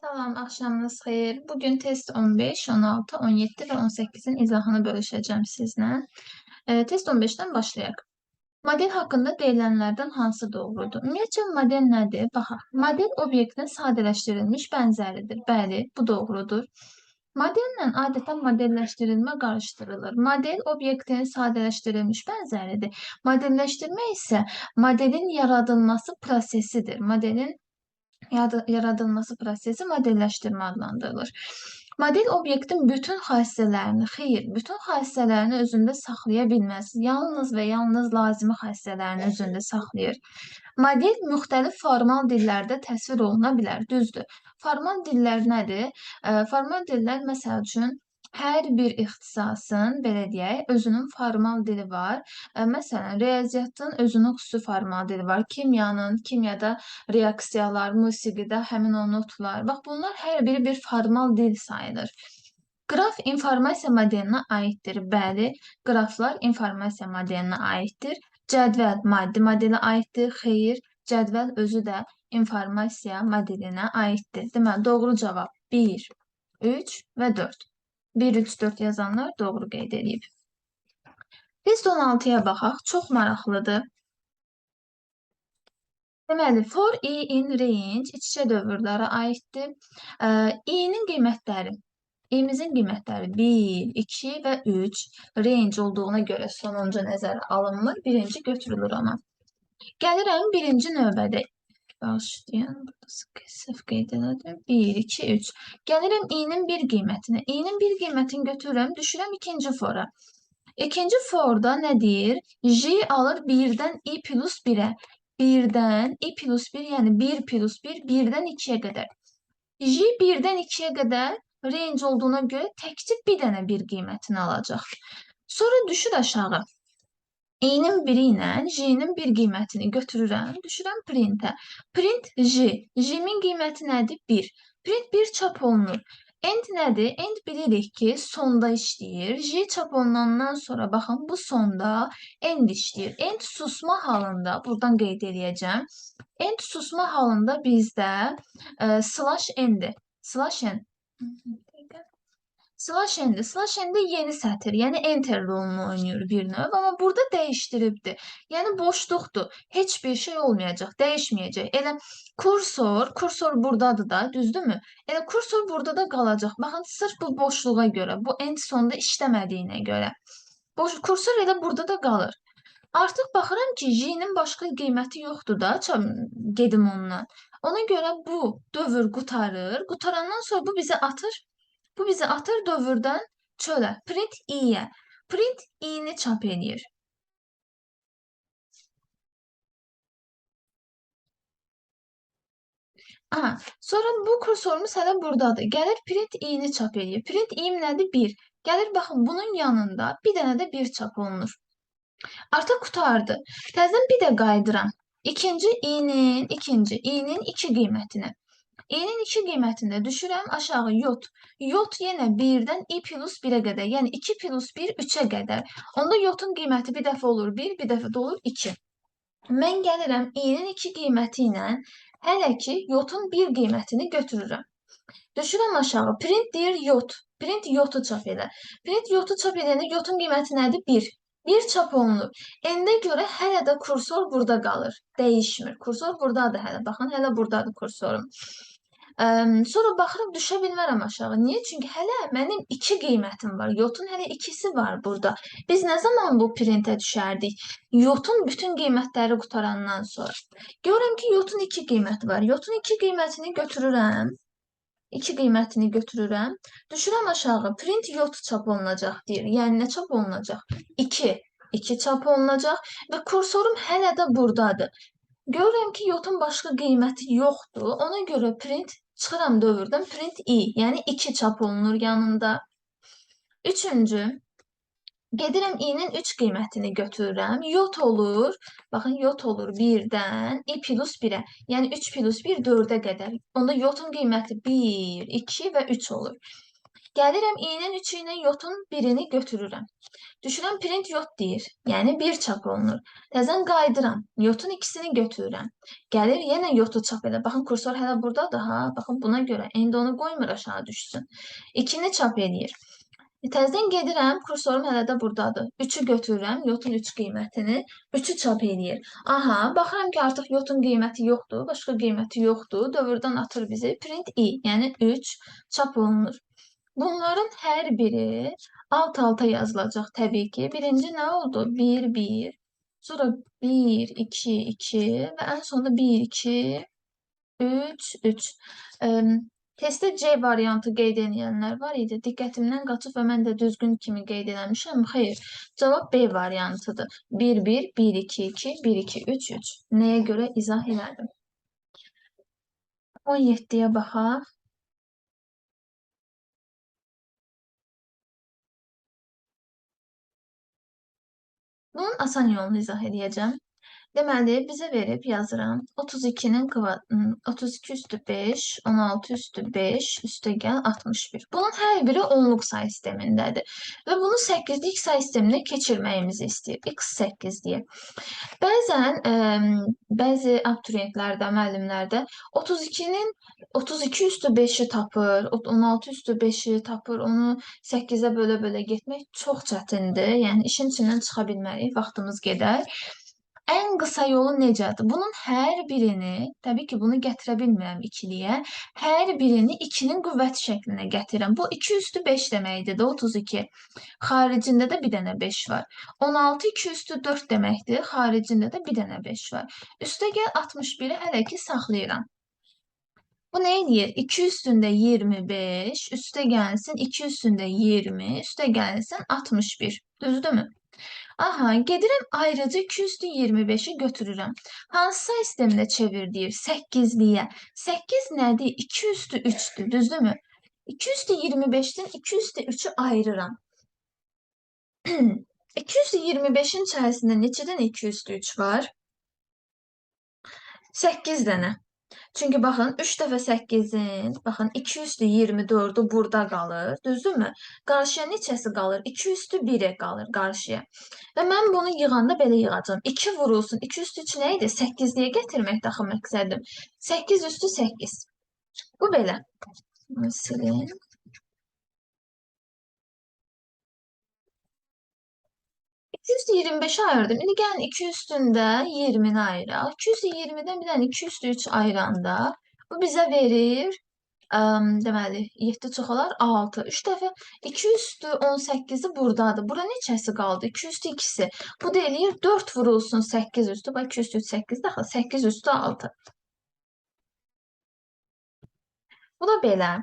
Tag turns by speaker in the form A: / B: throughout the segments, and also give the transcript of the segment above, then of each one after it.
A: Salam, axşamınız xeyir. Bugün test 15, 16, 17 və 18-in izahını bölüşəcəm sizlə. E, test 15-dən başlayaq. Model haqqında deyilənlərdən hansı doğrudur? Ümumiyyətcə model nədir? Baxaq. Model obyektin sadələşdirilmiş bənzəridir. Bəli, bu doğrudur. Modellə adətən modelləşdirilmə qarışdırılır. Model obyektin sadələşdirilmiş bənzəridir. Modelləşdirmə isə modelin yaradılması prosesidir. Modelin yaradılması prosesi modelləşdirmə adlandırılır. Model obyektin bütün xassələrini, xeyr, bütün xassələrini özündə saxlaya bilməz. Yalnız və yalnız lazımi xassələrini özündə saxlayır. Model müxtəlif formal dillərdə təsvir oluna bilər, düzdür. Formal dillər nədir? Formal dillər məsəl üçün hər bir ixtisasın, belə deyək, özünün formal dili var. Ə, Məsələn, riyaziyyatın özünün xüsusi formal dili var. Kimyanın, kimyada reaksiyalar, musiqidə həmin o notlar. Bax, bunlar hər biri bir formal dil sayılır. Qraf informasiya modelinə aiddir. Bəli, qraflar informasiya modelinə aiddir. Cədvəl maddi modelə aiddir. Xeyr, cədvəl özü də informasiya modelinə aiddir. Deməli, doğru cavab 1, 3 və 4. 1, 3, 4 yazanlar doğru qeyd edib. Test 16-ya baxaq. Çox maraqlıdır. Deməli, for i in range iç-içə dövrlərə aiddir. İ-nin qiymətləri, i-mizin qiymətləri 1, 2 və 3 range olduğuna görə sonuncu nəzərə alınmır, birinci götürülür amma. Gəlirəm birinci növbədə. Sıx- səhv qeyd elədim. 1, 2, 3. Gəlirəm i-nin bir qiymətinə. i-nin bir qiymətini götürürəm, düşürəm ikinci fora. İkinci forda nə deyir? J alır 1-dən i plus 1-ə. 1-dən i plus 1, yəni 1 plus 1, 1-dən 2-yə qədər. J 1-dən 2-yə qədər range olduğuna görə təkcə bir dənə bir qiymətini alacaq. Sonra düşür aşağı. İ-nin biri ilə j-nin bir qiymətini götürürəm, düşürəm printə. Print j. J-min qiyməti nədir? 1. Print 1 çap olunur. End nədir? End bilirik ki, sonda işləyir. J çap olunandan sonra baxın bu sonda end işləyir. End susma halında, buradan qeyd eləyəcəm. End susma halında bizdə ə, slash n-dir. Slash n. Slash n-dir. Slash n-də yeni sətir, yəni enter rolunu oynayır bir növ, amma burada dəyişdiribdir. Yəni boşluqdur. Heç bir şey olmayacaq, dəyişməyəcək. Elə kursor, kursor burdadır da, düzdürmü? Elə kursor burada da qalacaq. Baxın, sırf bu boşluğa görə, bu end sonda işləmədiyinə görə. Boş kursor elə burada da qalır. Artıq baxıram ki, j-nin başqa qiyməti yoxdur da, gedim ondan. Ona görə bu dövr qutarır. Qutarandan sonra bu bizi atır. Bu bizi atır dövrdən çölə. Print i-yə. Print i-ni çap eləyir. Aha, sonra bu kursorumuz hələ buradadır. Gəlir print i-ni çap eləyir. Print i-m nədir? 1. Gəlir baxın bunun yanında bir dənə də 1 çap olunur. Artıq qutardı. Təzədən bir də qayıdıram. İkinci i-nin, ikinci i-nin 2 qiymətinə. İ-nin 2 qiymətində düşürəm aşağı yot. Yot yenə 1-dən i plus 1-ə qədər, yəni 2 plus 1 3-ə qədər. Onda yotun qiyməti bir dəfə olur 1, bir dəfə də olur 2. Mən gəlirəm i-nin 2 qiyməti ilə hələ ki yotun 1 qiymətini götürürəm. Düşürəm aşağı. Print deyir yot. Print yotu çap elə. Print yotu çap edəndə yotun qiyməti nədir? 1. 1 çap olunur. N-də görə hələ də kursor burada qalır. Dəyişmir. Kursor burdadır hələ. Baxın, hələ burdadır kursorum. Əm, sonra baxırım düşə bilmərəm aşağı. Niyə? Çünki hələ mənim 2 qiymətim var. Yotun hələ ikisi var burada. Biz nə zaman bu printə düşərdik? Yotun bütün qiymətləri qutarandan sonra. Görürəm ki, yotun 2 qiyməti var. Yotun 2 qiymətini götürürəm. 2 qiymətini götürürəm. Düşürəm aşağı. Print yot çap olunacaq deyir. Yəni nə çap olunacaq? 2. 2 çap olunacaq və kursorum hələ də burdadır. Görürəm ki, yotun başqa qiyməti yoxdur. Ona görə print çıxıram dövrdən print i, yəni 2 çap olunur yanında. Üçüncü, gedirəm i-nin 3 qiymətini götürürəm. Yot olur. Baxın, yot olur 1-dən i plus 1-ə. Yəni 3 plus 1 4-ə qədər. Onda yotun qiyməti 1, 2 və 3 olur. Gəlirəm 3-ü ilə yotun birini götürürəm. Düşürəm print yot deyir. Yəni 1 çap olunur. Təzən qayıdıram. Yotun ikisini götürürəm. Gəlir yenə yotu çap elə. Baxın kursor hələ burdadır ha. Baxın buna görə. İndi onu qoymur aşağı düşsün. 2-ni çap eləyir. Təzədən gedirəm, kursorum hələ də burdadır. 3-ü götürürəm, yotun 3 qiymətini, 3-ü çap eləyir. Aha, baxıram ki, artıq yotun qiyməti yoxdur, başqa qiyməti yoxdur. Dövrdən atır bizi. Print i, yəni 3 çap olunur. Bunların hər biri alt-alta yazılacaq təbii ki. Birinci nə oldu? 1, 1. Sonra 1, 2, 2 və ən sonunda 1, 2, 3, 3. Əm, Testdə C variantı qeyd edənlər var idi. Diqqətimdən qaçıb və mən də düzgün kimi qeyd eləmişəm. Xeyr, cavab B variantıdır. 1, 1, 1, 2, 2, 1, 2, 3, 3. Nəyə görə izah elədim? 17-yə baxaq. Bunun asan yolunu izah edəcəm. Deməli, bizə verib yazıram. 32-nin kvad 32 üstü 5, 16 üstü 5, üstəgəl 61. Bunun hər biri onluq say sistemindədir. Və bunu 8-lik say sisteminə keçirməyimizi istəyir. X8 deyə. Bəzən ə, bəzi abituriyentlərdə, müəllimlərdə 32-nin 32 üstü 5-i tapır, 16 üstü 5-i tapır, onu 8-ə bölə-bölə getmək çox çətindir. Yəni işin içindən çıxa bilmərik, vaxtımız gedər. Ən qısa yolu necədir? Bunun hər birini, təbii ki, bunu gətirə bilmirəm ikiliyə. Hər birini 2-nin qüvvəti şəklinə gətirirəm. Bu 2 üstü 5 deməkdir də 32. Xaricində də bir dənə 5 var. 16 2 üstü 4 deməkdir. Xaricində də bir dənə 5 var. Üstəgəl 61-i hələ ki saxlayıram. Bu nə edir? 2 üstündə 25, üstə gəlsin 2 üstündə 20, üstə gəlsin 61. Düzdürmü? Aha, gedirəm ayrıca 2 üstü 25-i götürürəm. Hansı say sisteminə çevir deyir? 8-liyə. 8 nədir? 2 üstü 3-dür, düzdürmü? 2 üstü 25-dən 2 üstü 3-ü ayırıram. 2 üstü 25-in içərisində neçə dənə 2 üstü 3 var? 8 dənə. Çünki baxın 3 dəfə 8-in, baxın 2 üstü 24-ü burada qalır, düzdürmü? Qarşıya neçəsi qalır? 2 üstü 1-ə qalır qarşıya. Və mən bunu yığanda belə yığacağam. 2 vurulsun, 2 üstü 3 nə idi? 8-liyə gətirmək daxı məqsədim. 8 üstü 8. Bu belə. Silin. 225'i ayırdım. İndi gəlin 2 üstündə 20-ni ayıraq. 220-dən bir dənə 2 üstü 3 ayıranda bu bizə verir ə, deməli 7 çoxalar 6. 3 dəfə 2 üstü 18-i burdadır. Bura neçəsi qaldı? 2 üstü 2-si. Bu da eləyir 4 vurulsun 8 üstü. Bax 2 üstü 3 8 daxil 8 üstü 6. Bu da belə.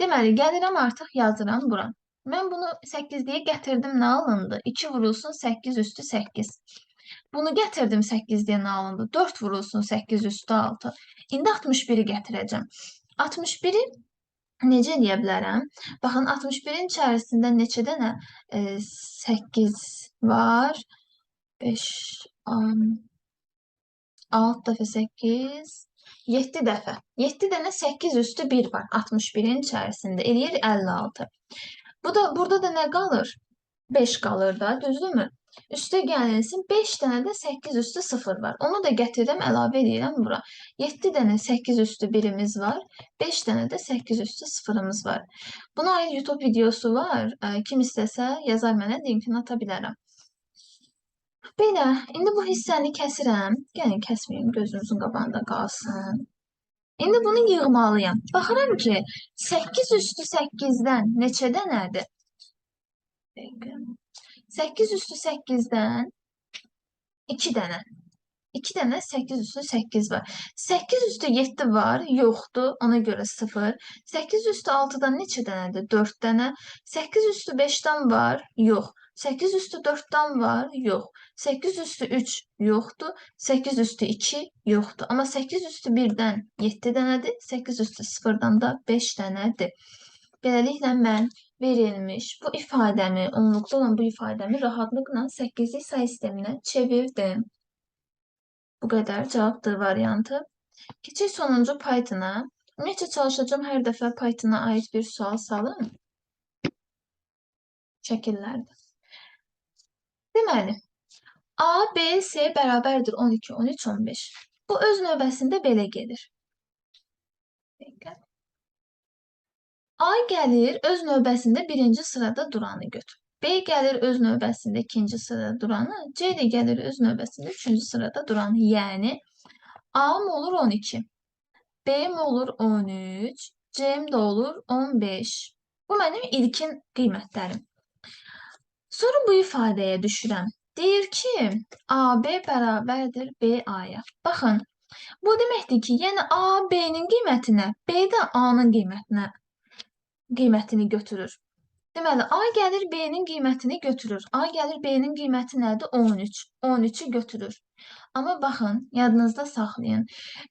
A: Deməli gəlirəm artıq yazıram bura. Mən bunu 8-liyə gətirdim, nə alındı? 2 vurulsun 8 üstü 8. Bunu gətirdim 8-liyə nə alındı? 4 vurulsun 8 üstü 6. İndi 61-i gətirəcəm. 61-i necə eləyə bilərəm? Baxın, 61-in içərisində neçə dənə e, 8 var? 5, 6 dəfə 8, 7 dəfə. 7 dənə 8 üstü 1 var 61-in içərisində. Eləyir 56. Bu da burada da ne kalır? 5 kalır da, düzdürmü? Üstə gəlinsin 5 dənə də 8 üstü 0 var. Onu da gətirirəm, əlavə edirəm bura. 7 dənə 8 üstü birimiz var. 5 dənə də 8 üstü 0-ımız var. Buna aid YouTube videosu var. Kim istəsə yazar mənə, linkini ata bilərəm. Belə, indi bu hissəni kəsirəm. Gəlin kəsməyim, gözünüzün qabağında qalsın. İndi bunu yığmalıyam. Baxıram ki, 8 üstü 8-dən neçə dənədir? 8 üstü 8-dən 2 dənə. 2 dənə 8 üstü 8 var. 8 üstü 7 var, yoxdur. Ona görə 0. 8 üstü 6-dan neçə dənədir? 4 dənə. 8 üstü 5-dən var, yox. 8 üstü 4'ten var? Yok. 8 üstü 3 yoktu. 8 üstü 2 yoktu. Ama 8 üstü 1'den 7 dənədir. 8 üstü 0'dan da 5 dənədir. Beləliklə mən verilmiş bu ifadəmi, onluqda olan bu ifadəmi rahatlıqla 8-lik say sisteminə çevirdim. Bu qədər cavabdır variantı. Keçək sonuncu Python-a. Ümumiyyətcə çalışacağım hər dəfə Python-a aid bir sual salım. şəkillərdə. Deməli, A, B, C bərabərdir 12, 13, 15. Bu öz növbəsində belə gedir. Diqqət. A gəlir öz növbəsində birinci sırada duranı götür. B gəlir öz növbəsində ikinci sırada duranı, C də gəlir öz növbəsində üçüncü sırada duranı. Yəni A-m olur 12, B-m olur 13, C-m də olur 15. Bu mənim ilkin qiymətlərim. Sonra bu ifadəyə düşürəm. Deyir ki, AB bərabərdir BA-ya. Baxın, bu deməkdir ki, yəni A B-nin qiymətinə, B də A-nın qiymətinə qiymətini götürür. Deməli, A gəlir B-nin qiymətini götürür. A gəlir B-nin qiyməti nədir? 13. 13-ü götürür. Amma baxın, yadınızda saxlayın.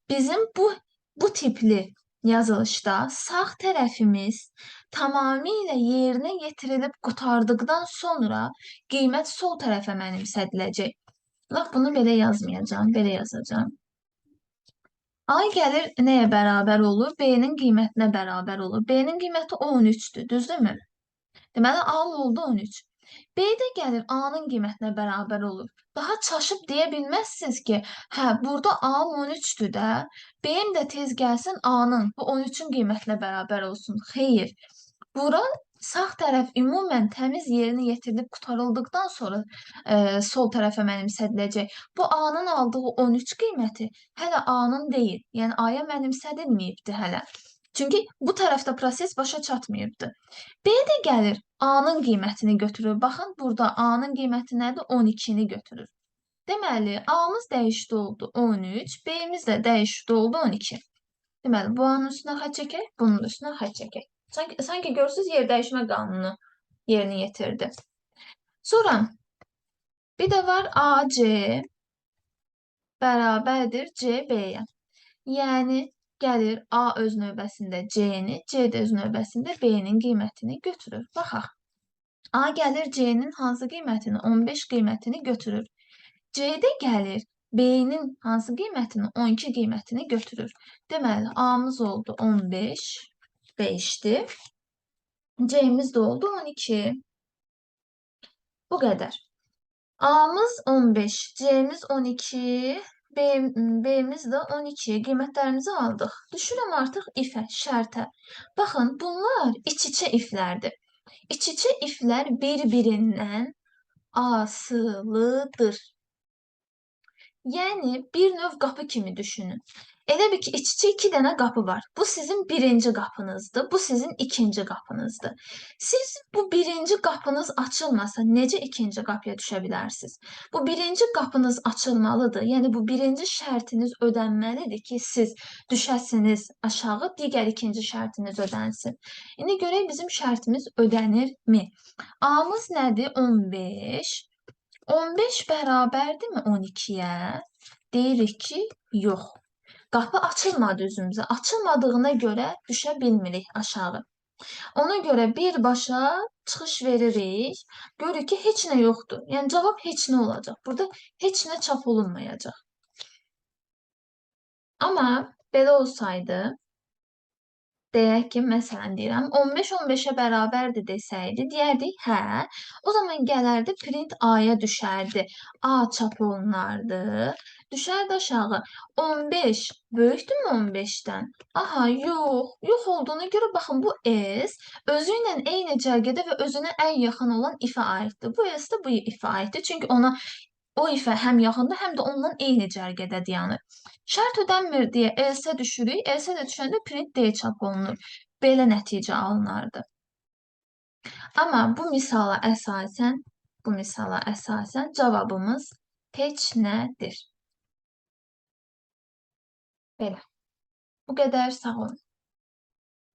A: Bizim bu bu tipli yazılışda sağ tərəfimiz tamamilə yerinə yetirilib qurtardıqdan sonra qiymət sol tərəfə mənimsədiləcək. Laf bunu belə yazmayacağam, belə yazacağam. A gəlir nəyə bərabər olur? B-nin qiymətinə bərabər olur. B-nin qiyməti 13-dür, düzdürmü? Deməli, A oldu 13. B də gəlir A-nın qiymətinə bərabər olur. Daha çaşıb deyə bilməzsiniz ki, hə, burada A 13-dür də, B-m də tez gəlsin A-nın, bu 13-ün qiymətinə bərabər olsun. Xeyr. Bura sağ tərəf ümumən təmiz yerinə yetirilib qurtarıldıqdan sonra e, sol tərəfə mənimsədiləcək. Bu A-nın aldığı 13 qiyməti hələ A-nın deyil. Yəni A-ya mənimsədilməyibdi hələ. Çünki bu tərəfdə proses başa çatmayıbdı. B də gəlir A-nın qiymətini götürür. Baxın, burada A-nın qiyməti nədir? 12-ni götürür. Deməli, A-mız dəyişdi oldu 13, B-miz də dəyişdi oldu 12. Deməli, bu A-nın üstünə xətt çəkək, bunun üstünə xətt çəkək. Sanki, sanki görürsünüz, yer dəyişmə qanunu yerinə yetirdi. Sonra bir də var AC bərabərdir CB-yə. Yəni, gəlir A öz növbəsində C-ni, C də öz növbəsində B-nin qiymətini götürür. Baxaq. A gəlir C-nin hansı qiymətini? 15 qiymətini götürür. C də gəlir B-nin hansı qiymətini? 12 qiymətini götürür. Deməli, A-mız oldu 15, 5-dir. C-miz də oldu 12. Bu qədər. A-mız 15, C-miz 12, B, B'miz də 12 qiymətlərimizi aldıq. Düşürəm artıq ifə, şərtə. Baxın, bunlar iç-içə iflərdir. İç-içə iflər bir-birindən asılıdır. Yəni, bir növ qapı kimi düşünün. Elə bir ki, iç-içə iki dənə qapı var. Bu sizin birinci qapınızdır, bu sizin ikinci qapınızdır. Siz bu birinci qapınız açılmasa necə ikinci qapıya düşə bilərsiniz? Bu birinci qapınız açılmalıdır. Yəni bu birinci şərtiniz ödənməlidir ki, siz düşəsiniz aşağı, digər ikinci şərtiniz ödənsin. İndi görək bizim şərtimiz ödənirmi? A-mız nədir? 15. 15 bərabərdirmi 12-yə? Deyirik ki, yox. Qapı açılmadı üzümüzə. Açılmadığına görə düşə bilmirik aşağı. Ona görə birbaşa çıxış veririk. Görürük ki, heç nə yoxdur. Yəni cavab heç nə olacaq. Burada heç nə çap olunmayacaq. Amma belə olsaydı, deyək ki, məsələn deyirəm, 15 15-ə bərabərdir desəydi, deyərdik, hə, o zaman gələrdi print A-ya düşərdi. A çap olunardı, düşərdi aşağı. 15 böyükdürmü 15-dən? Aha, yox. Yox olduğuna görə baxın bu S özü ilə eyni cərgədə və özünə ən yaxın olan ifə aiddir. Bu S də bu ifə aiddir. Çünki ona o ifə həm yaxındır, həm də ondan eyni cərgədə dayanır. Şərt ödənmir deyə else düşürük. Else də düşəndə print D çap olunur. Belə nəticə alınardı. Amma bu misala əsasən, bu misala əsasən cavabımız heç nədir. Belə. Bu qədər sağ olun.